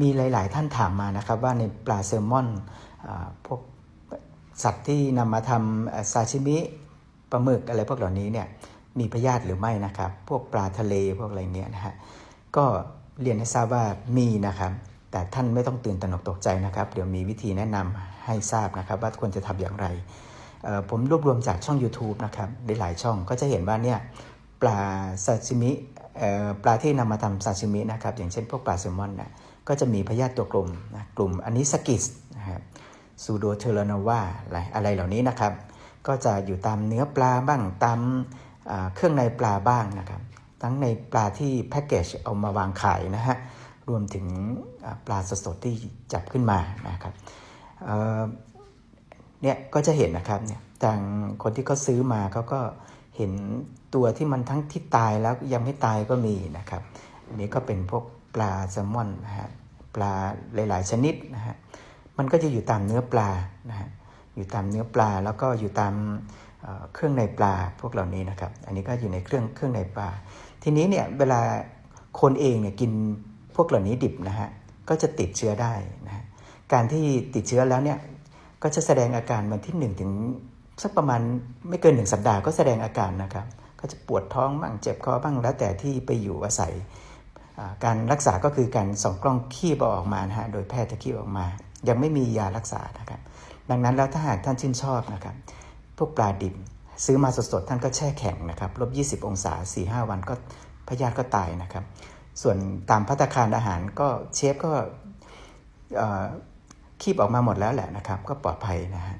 มีหลาย ๆ ท่านถามมานะครับว่าในปลาแซลมอนอพวกสัตว์ที่นำมาทำซาชิมิปลาหมึกอะไรพวกเหล่านี้เนี่ยมีพยาธิหรือไม่นะครับ พวกปลาทะเลพวกอะไรเนี่ยนะฮะก็เรียนให้ทราบว่ามีนะครับ แต่ท่านไม่ต้องตื่นตระหนกตกใจนะครับ เดี๋ยวมีวิธีแนะนำให้ทราบนะครับว่าควรจะทำอย่างไรผมรวบรวมจากช่อง YouTube นะครับหลายๆช่องก็จะเห็นว่าเนี่ยปลาซาชิมิ ปลาที่นำมาทำซาชิมินะครับอย่างเช่นพวกปลาแซลมอนนะก็จะมีพยาธิตัวกลุ่มนะกลุ่มอันนี้สกิสนะครับซูโดเทเลนาวาอะไรอะไรเหล่านี้นะครับ ก็จะอยู่ตามเนื้อปลาบ้างตามเครื่องในปลาบ้างนะครับ ทั้งในปลาที่แพ็กเกจเอามาวางขายนะฮะรวมถึงปลาสดๆที่จับขึ้นมานะครับเเนี่ยก็จะเห็นนะครับเนี่ยทางคนที่เขาซื้อมาเขาก็ เห็นตัวที่มันทั้งที่ตายแล้วยังไม่ตายก็มีนะครับอันนี้ก็เป็นพวกปลาแซลมอนนะฮะปลาหลาย ๆ ชนิดนะฮะมันก็จะอยู่ตามเนื้อปลานะฮะอยู่ตามเนื้อปลาแล้วก็อยู่ตามเครื่องในปลาพวกเหล่านี้นะครับ อันนี้ก็อยู่ในเครื่องเครื่องในปลา ทีนี้เนี่ยเวลาคนเองเนี่ยกินพวกเหล่านี้ดิบนะฮะก็จะติดเชื้อได้นะการที่ติดเชื้อแล้วเนี่ยก็จะแสดงอาการวันที่1นถึง สักประมาณไม่เกิน1สัปดาห์ก็แสดงอาการนะครับ ก็จะปวดท้องบ้างเจ็บคอบ้างแล้วแต่ที่ไปอยู่อาศัย การรักษาก็คือการส่องกล้องคีบอออกมานะฮะโดยแพทย์จะคีบออกมา ยังไม่มียารักษานะครับ ดังนั้นแล้วถ้าหากท่านชื่นชอบนะครับ พวกปลาดิบซื้อมาสดๆ ท่านก็แช่แข็งนะครับลบ20 องศา 4-5 วันก็พยาธิก็ตายนะครับ ส่วนตามพัตคารอาหารก็เชฟก็คีบออกมาหมดแล้วแหละนะครับ ก็ปลอดภัยนะฮะ